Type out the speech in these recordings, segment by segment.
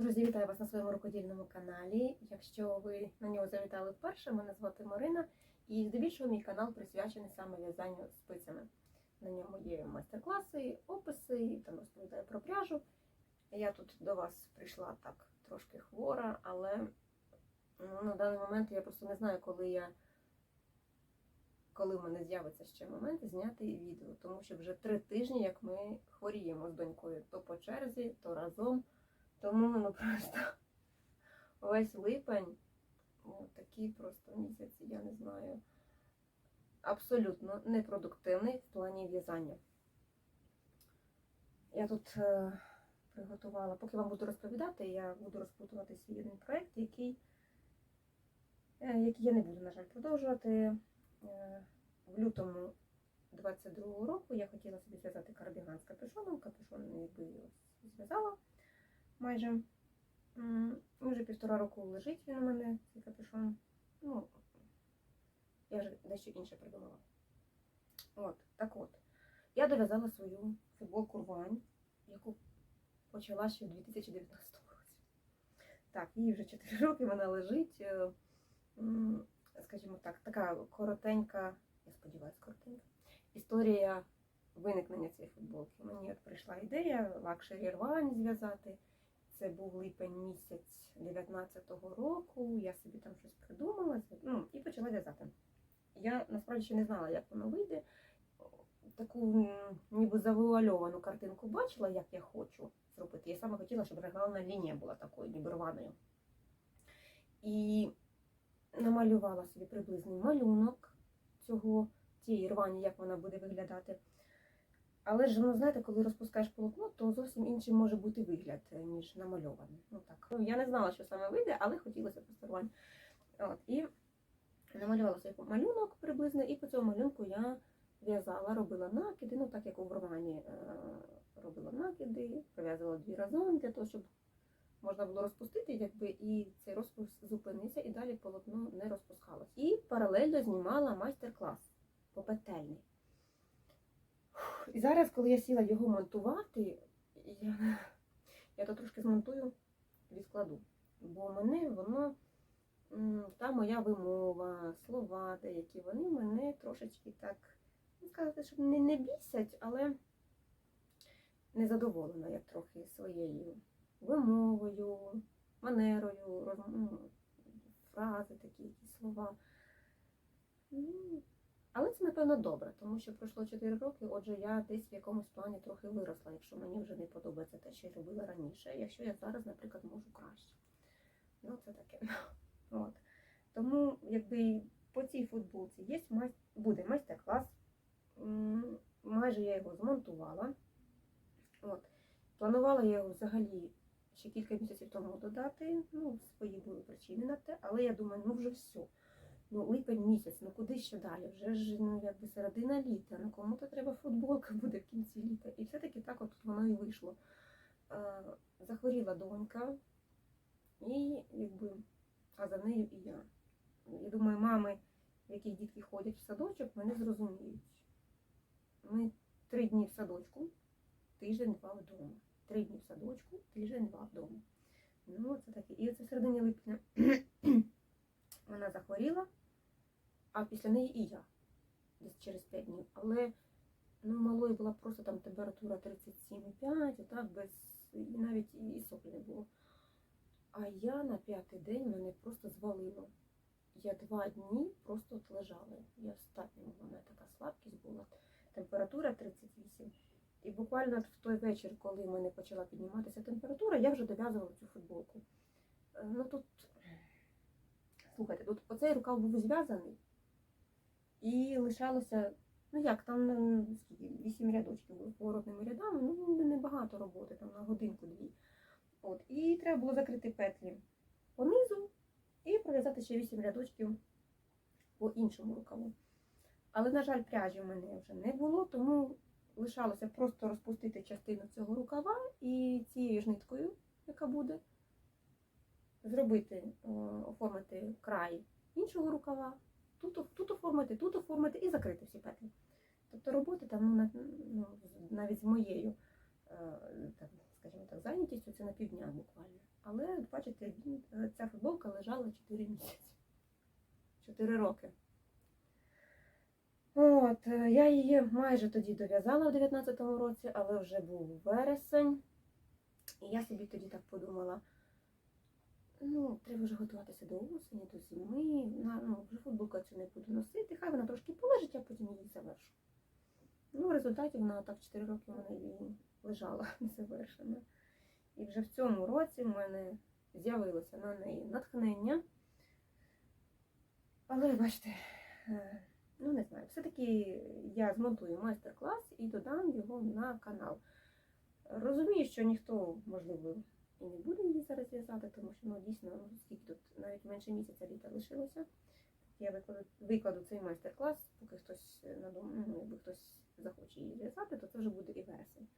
Друзі, вітаю вас на своєму рукодільному каналі. Якщо ви на нього завітали вперше, мене звати Марина, і здебільшого мій канал присвячений саме в'язанню спицями. На ньому є майстер-класи, описи, там розповідаю про пряжу. Я тут до вас прийшла так трошки хвора, але ну, на даний момент я просто не знаю, коли я. Коли в мене з'явиться ще момент зняти відео, тому що вже три тижні, як ми хворіємо з донькою, то по черзі, то разом. Тому ну просто весь липень, ну, такий просто місяць, я не знаю, абсолютно непродуктивний в плані в'язання. Я тут е, приготувала, поки вам буду розповідати, я буду розпутувати свій один проєкт, який, е, який я не буду, на жаль, продовжувати. Е, в лютому 22-го року я хотіла собі зв'язати кардиган з капюшоном, капюшон якби зв'язала майже. Вже півтора року лежить він у мене, цей капюшон. Ну, я вже дещо інше придумала. От, так от. Я дов'язала свою футболку рвань, яку почала ще в 2019 році. Так, їй вже 4 роки вона лежить. е, Скажімо так, така коротенька, я сподіваюся, коротенька. Історія виникнення цієї футболки. Мені от прийшла ідея лакшері рвань зв'язати. Це був липень місяць 19-го року. Я собі там щось придумала ну, і почала в'язати. Я насправді ще не знала, як воно вийде. Таку ніби завуальовану картинку бачила, як я хочу зробити. Я саме хотіла, щоб регланна лінія була такою, ніби рваною. І намалювала собі приблизний малюнок цього цієї рвані, як вона буде виглядати. Але ж, ну, знаєте, коли розпускаєш полотно, то зовсім інший може бути вигляд, е, ніж намальований. Ну так. Ну, я не знала, що саме вийде, але хотілося просто. От, і намалювала свій малюнок приблизно, і по цьому малюнку я в'язала, робила накиди, ну так як у рвані е, робила накиди, пров'язувала дві разом для того, щоб можна було розпустити, якби і цей розпуск зупинився, і далі полотно не розпускалось. І паралельно знімала майстер-клас попетельний. Фух, І зараз, я сіла його монтувати, я, я то трошки змонтую, відкладу. Бо мене воно, та моя вимова, слова деякі, вони мене трошечки так, не сказати, що не, не бісять, але незадоволена я трохи своєю вимовою, манерою, роз... ну, фрази такі, якісь слова. Але це, напевно, добре, тому що пройшло 4 роки, отже, я десь в якомусь плані трохи виросла, якщо мені вже не подобається те, що я робила раніше, якщо я зараз, наприклад, можу краще. Ну, це таке. От. Тому, якби по цій футболці є майс... буде майстер-клас. Майже я його змонтувала. От. Планувала я його взагалі ще кілька місяців тому додати. Ну, свої були причини на те, але я думаю, ну вже все. Ну, липень місяць, ну куди ще далі? Вже ж ну, якби середина літа, ну кому-то треба футболка буде в кінці літа. І все-таки так от воно і вийшло. Захворіла донька, і якби, а за нею і я. Я думаю, мами, яких дітки ходять в садочок, мене зрозуміють. Ми три дні в садочку, тиждень-два вдома. Три дні в садочку, тиждень-два вдома. Ну, це таке. І оце середині липня вона захворіла, а після неї і я. Десь через 5 днів. Але ну, малої була просто там температура 37,5, отак, без і навіть і соплі не було. А я на п'ятий день мене просто звалило. Я два дні просто от лежала. Я встати не могла, мене така слабкість була. Температура 38. І буквально в той вечір, коли в мене почала підніматися температура, я вже дов'язувала цю футболку. Е, Ну тут, слухайте, тут оцей рукав був зв'язаний і лишалося, ну як, там скільки, вісім рядочків було поворотними рядами, ну небагато роботи, там на годинку-дві. От, і треба було закрити петлі понизу і пров'язати ще вісім рядочків по іншому рукаву. Але, на жаль, пряжі в мене вже не було, тому лишалося просто розпустити частину цього рукава і цією ж ниткою, яка буде, зробити, оформити край іншого рукава, тут оформити, тут оформити і закрити всі петлі. Тобто роботи там ну, ну, навіть з моєю, е, так, скажімо так, зайнятістю це на півдня буквально. Але, бачите, е, ця футболка лежала 4 місяці. 4 роки. От, е, я її майже тоді дов'язала в 19-му році, але вже був вересень. І я собі тоді так подумала: ну, треба вже готуватися до осені, до зими. На, ну, вже футболку цю не буду носити, хай вона трошки полежить, а потім її завершу. Ну, в результаті вона так 4 роки в мене і лежала незавершена. І вже в цьому році в мене з'явилося на неї натхнення. Але бачите, е, ну не знаю, все-таки я змонтую майстер-клас і додам його на канал. Розумію, що ніхто, можливо, і не буде її зараз в'язати, тому що ну, дійсно, ну, скільки тут навіть менше місяця літа лишилося. Я викладу, викладу цей майстер-клас, поки хтось надумає, ну, якби хтось захоче її в'язати, то це вже буде і вересень.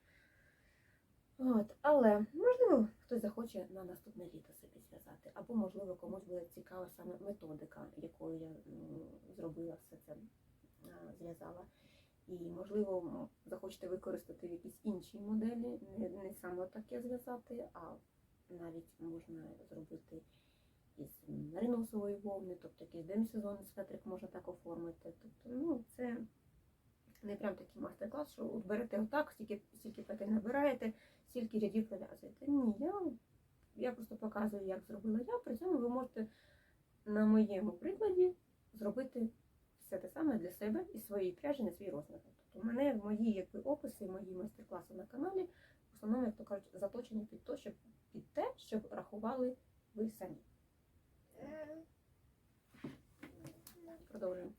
От, але можливо хтось захоче на наступне літо собі зв'язати, або можливо комусь буде цікава саме методика, якою я зробила все це, зв'язала. І можливо захочете використати якісь інші моделі, не, не саме таке зв'язати, а навіть можна зробити із мериносової вовни, тобто якийсь демісезонний светрик можна так оформити. Тобто, ну, це не прям такий майстер-клас, що от берете отак, стільки, стільки петель набираєте, стільки рядів пров'язуєте. Ні, я, я просто показую, як зробила я. При цьому ви можете на моєму прикладі зробити все те саме для себе і своєї пряжі на свій розмір. Тобто у мене мої якби, описи, мої майстер-класи на каналі, основному, як то кажуть, заточені під те, щоб під те, щоб рахували ви самі. Продовжуємо.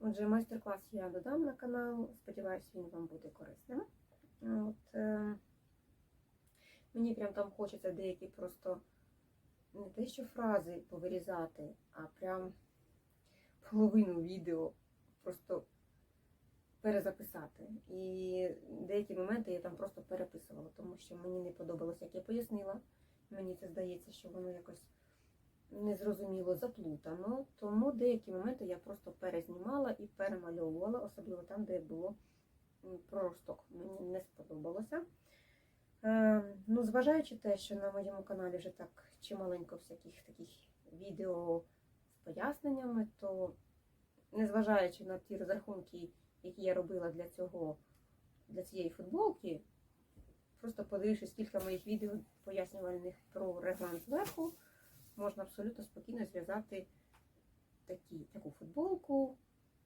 Отже, майстер-клас я додам на канал. Сподіваюсь, він вам буде корисним. От, е, мені прям там хочеться деякі просто не те, що фрази повирізати, а прям половину відео просто перезаписати. І деякі моменти я там просто переписувала, тому що мені не подобалося, як я пояснила. Мені це здається, що воно якось незрозуміло заплутано. Тому деякі моменти я просто перезнімала і перемальовувала, особливо там, де було проросток. Мені не сподобалося. Е, ну, зважаючи те, що на моєму каналі вже так чималенько всяких таких відео з поясненнями, то незважаючи на ті розрахунки, які я робила для цього, для цієї футболки, просто подивившись кілька моїх відео пояснювальних про реглан зверху, можна абсолютно спокійно зв'язати такі, таку футболку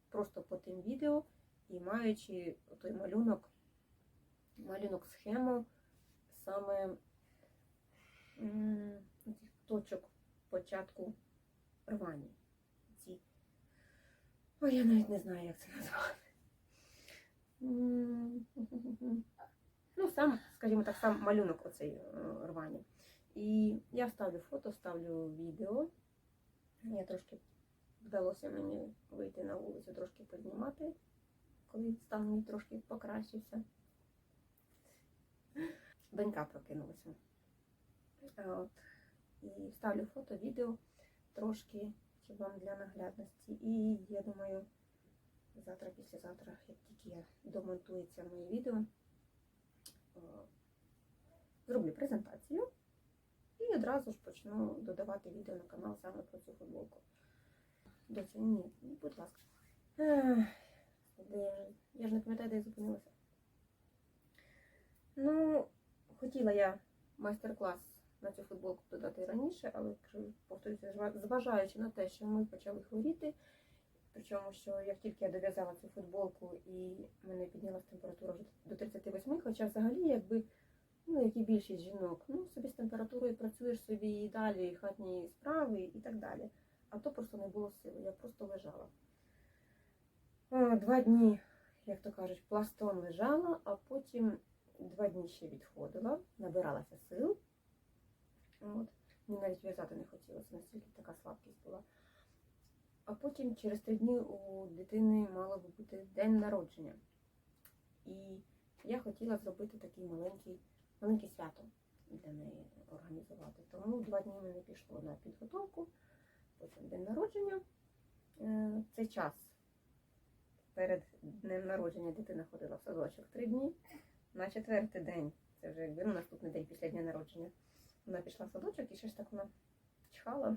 просто по тим відео і маючи той малюнок, малюнок схему саме цих точок початку рвання. Ці. Ой, я навіть не знаю, як це назвати. Ну, сам, скажімо так, сам малюнок оцей е, рвання. І я вставлю фото, вставлю відео. Я трошки вдалося мені вийти на вулицю, трошки познімати, коли стан мій трошки покращився. Донька прокинулася. От. І вставлю фото, відео трошки, щоб вам для наглядності. І я думаю, завтра, післязавтра, як тільки домонтується моє відео, е, зроблю презентацію. І одразу ж почну додавати відео на канал саме про цю футболку. Доця, ні, будь ласка. Я ж не пам'ятаю, де я зупинилася. Ну, хотіла я майстер-клас на цю футболку додати раніше, але повторюся, зважаючи на те, що ми почали хворіти, причому, що як тільки я дов'язала цю футболку і мене піднялася температура вже до 38, хоча взагалі, якби ну, як і більшість жінок, ну, собі з температурою працюєш собі і далі, і хатні справи і так далі. А то просто не було сили, я просто лежала. Два дні, як то кажуть, пластом лежала, а потім два дні ще відходила, набиралася сил. От. Мені навіть в'язати не хотілося, настільки така слабкість була. А потім через три дні у дитини мало би бути день народження. І я хотіла зробити такий маленький маленьке свято для неї організувати. Тому два дні мене пішло на підготовку, потім день народження. Е, Цей час перед днем народження дитина ходила в садочок три дні. На четвертий день, це вже якби ну, наступний день після дня народження, Вона пішла в садочок і щось так вона чхала.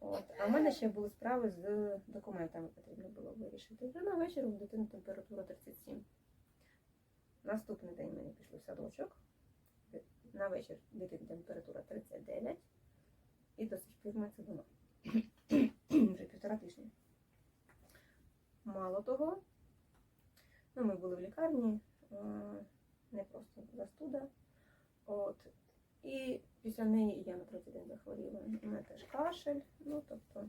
От. А в мене ще були справи з документами, потрібно було вирішити. Вже на вечір у дитини температура 37. Наступний день мені пішли в садочок. На вечір дитини температура 39. І до сих пір ми це дома. Вже півтора тижня. Мало того, ну, ми були в лікарні, е, не просто застуда. От. І після неї я на третій день захворіла. У мене теж кашель. Ну, тобто,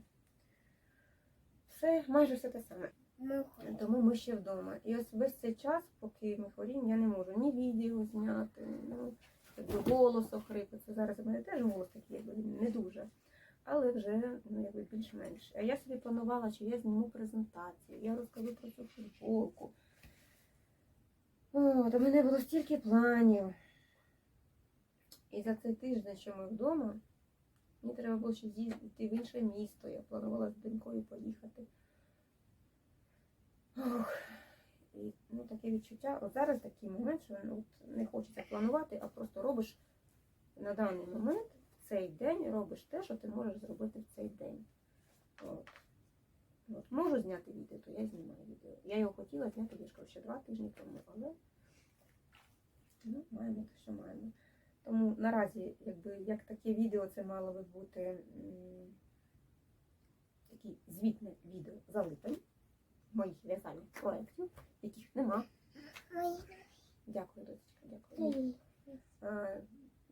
все, майже все те саме. Тому ми ще вдома. І ось весь цей час, поки ми хворіємо, я не можу ні відео зняти, ну, якби голос охрипити. Зараз у мене теж голос такий, якби не дуже. Але вже ну, якби більш-менш. А я собі планувала, що я зніму презентацію, я розкажу про цю футболку. От, у мене було стільки планів. І за цей тиждень, що ми вдома, мені треба було ще з'їздити в інше місто. Я планувала з донькою поїхати. Ох, і ну, таке відчуття. От зараз такий момент, що ну, не хочеться планувати, а просто робиш на даний момент, в цей день робиш те, що ти можеш зробити в цей день. От. От. Можу зняти відео, то я знімаю відео. Я його хотіла зняти я ще два тижні тому, але ну, маємо те, що маємо. Тому наразі, якби як таке відео, це мало би бути таке звітне відео за липень моїх в'язальних проєктів, яких нема. Дякую, дочечка, дякую.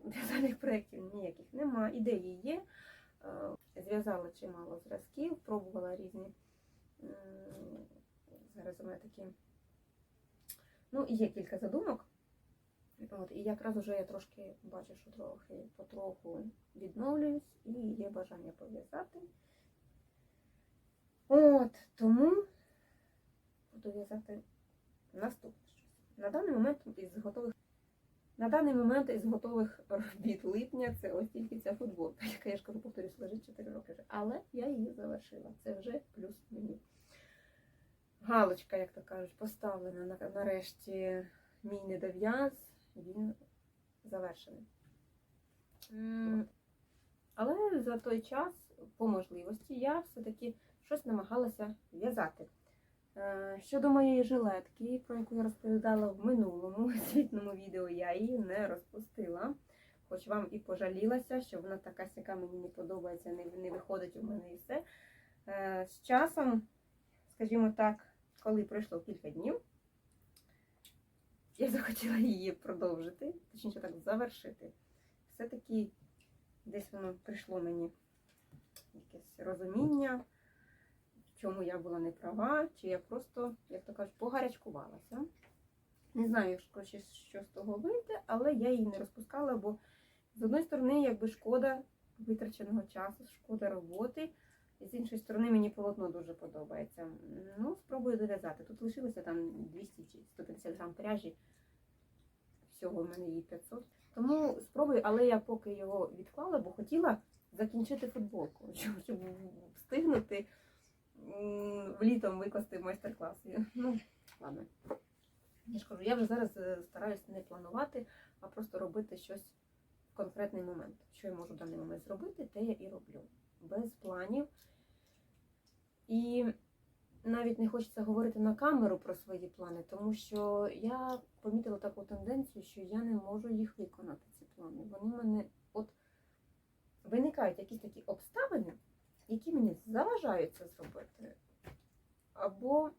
В'язальних проєктів ніяких нема. Ідеї є. Зв'язала чимало зразків, пробувала різні. Зараз у мене такі. Ну, є кілька задумок. От, і якраз уже я трошки бачу, що трохи потроху відновлююсь і є бажання пов'язати. От, тому буду в'язати наступне щось. На даний момент із готових на даний момент із готових робіт липня це ось тільки ця футболка, яка я ж кажу, повторюсь, лежить 4 роки вже. Але я її завершила. Це вже плюс мені. Галочка, як то кажуть, поставлена на- нарешті мій недов'яз, він завершений. Але за той час, по можливості, я все-таки щось намагалася в'язати. Е, Щодо моєї жилетки, про яку я розповідала в минулому звітному відео, я її не розпустила. Хоч вам і пожалілася, що вона така сяка мені не подобається, не, не виходить у мене і все. Е, З часом, скажімо так, коли пройшло кілька днів, я захотіла її продовжити, точніше так, завершити. Все-таки десь воно прийшло мені якесь розуміння в чому я була не права, чи я просто, як то кажуть, погарячкувалася. Не знаю, що, з того вийде, але я її не розпускала, бо з одної сторони, якби шкода витраченого часу, шкода роботи. І з іншої сторони, мені полотно дуже подобається. Ну, спробую дов'язати. Тут лишилося там 200 чи 150 грам пряжі. Всього в мене її 500. Тому спробую, але я поки його відклала, бо хотіла закінчити футболку, щоб, встигнути літом викласти майстер-клас. Ну, ладно. Я ж кажу, я вже зараз е, стараюсь не планувати, а просто робити щось в конкретний момент. Що я можу в даний момент зробити, те я і роблю. Без планів. І навіть не хочеться говорити на камеру про свої плани, тому що я помітила таку тенденцію, що я не можу їх виконати, ці плани. Вони мене от виникають якісь такі обставини, які мені заважають це зробити. Або,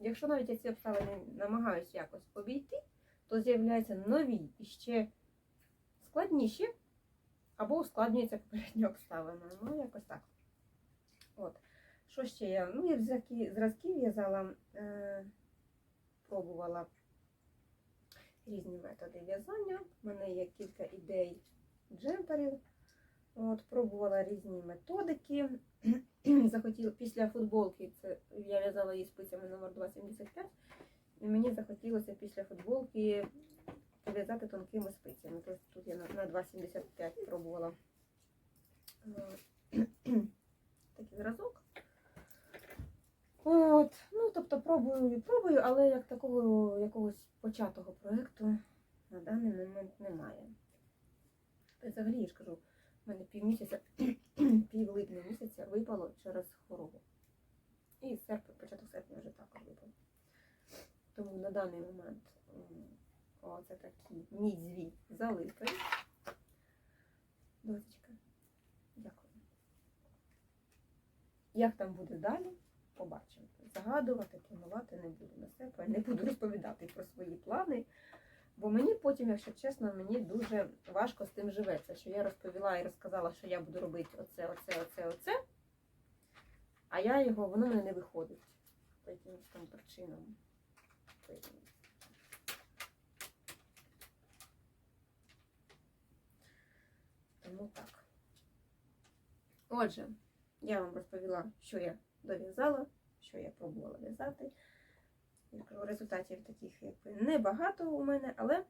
якщо навіть я ці обставини намагаюся якось обійти, то з'являються нові і ще складніші, або ускладнюється попередня обставина. Ну, якось так. От. Що ще я? Ну, я зразки, зразки в'язала, е, пробувала різні методи в'язання. У мене є кілька ідей джемперів. От, пробувала різні методики. Захотіла після футболки, це я в'язала її спицями номер 2,75. І мені захотілося після футболки пов'язати тонкими спицями. Тобто тут я на, на 2,75 пробувала е, такий зразок. От, ну тобто пробую і пробую, але як такого якогось початого проєкту на даний момент немає. Взагалі я ж кажу, в мене півмісяця, пів липня місяця випало через хворобу. І серпень, початок серпня вже також випало. Тому на даний момент оце такі мідзві залипи. Дочка, дякую. Як там буде далі, побачимо. Загадувати, планувати не буду на себе, не буду розповідати про свої плани. Бо мені потім, якщо чесно, мені дуже важко з тим живеться, що я розповіла і розказала, що я буду робити оце, оце, оце, оце. А я його, воно мене не виходить по якимось там причинам. По якимось. Тому так. Отже, я вам розповіла, що я дов'язала, що я пробувала в'язати. Результатів таких якби небагато у мене, але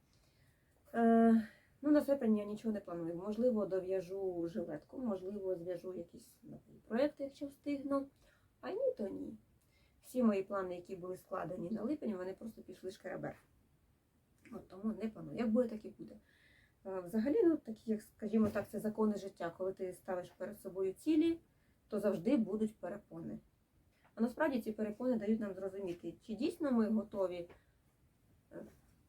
е, ну, на серпень я нічого не планую. Можливо, дов'яжу жилетку, можливо, зв'яжу якісь нові проєкти, якщо встигну. А ні, то ні. Всі мої плани, які були складені на липень, вони просто пішли шкеребер. От тому не планую. Як буде, так і буде. Е, Взагалі, ну, такі, як скажімо так, це закони життя. Коли ти ставиш перед собою цілі, то завжди будуть перепони. А насправді ці перепони дають нам зрозуміти, чи дійсно ми готові е,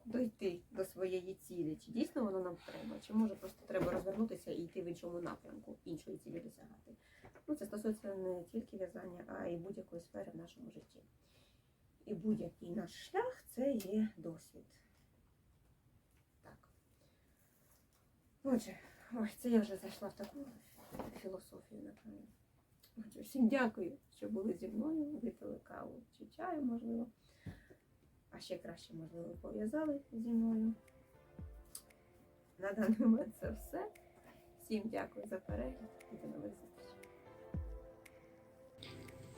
дойти до своєї цілі, чи дійсно воно нам треба, чи може просто треба розвернутися і йти в іншому напрямку, іншої цілі досягати. Ну, це стосується не тільки в'язання, а й будь-якої сфери в нашому житті. І будь-який наш шлях це є досвід. Так. Отже, ой, це я вже зайшла в таку філософію, напевно. Отже, всім дякую, що були зі мною, випили каву чи чаю, можливо. А ще краще, можливо, пов'язали зі мною. На даний момент це все. Всім дякую за перегляд і до нових зустрічей.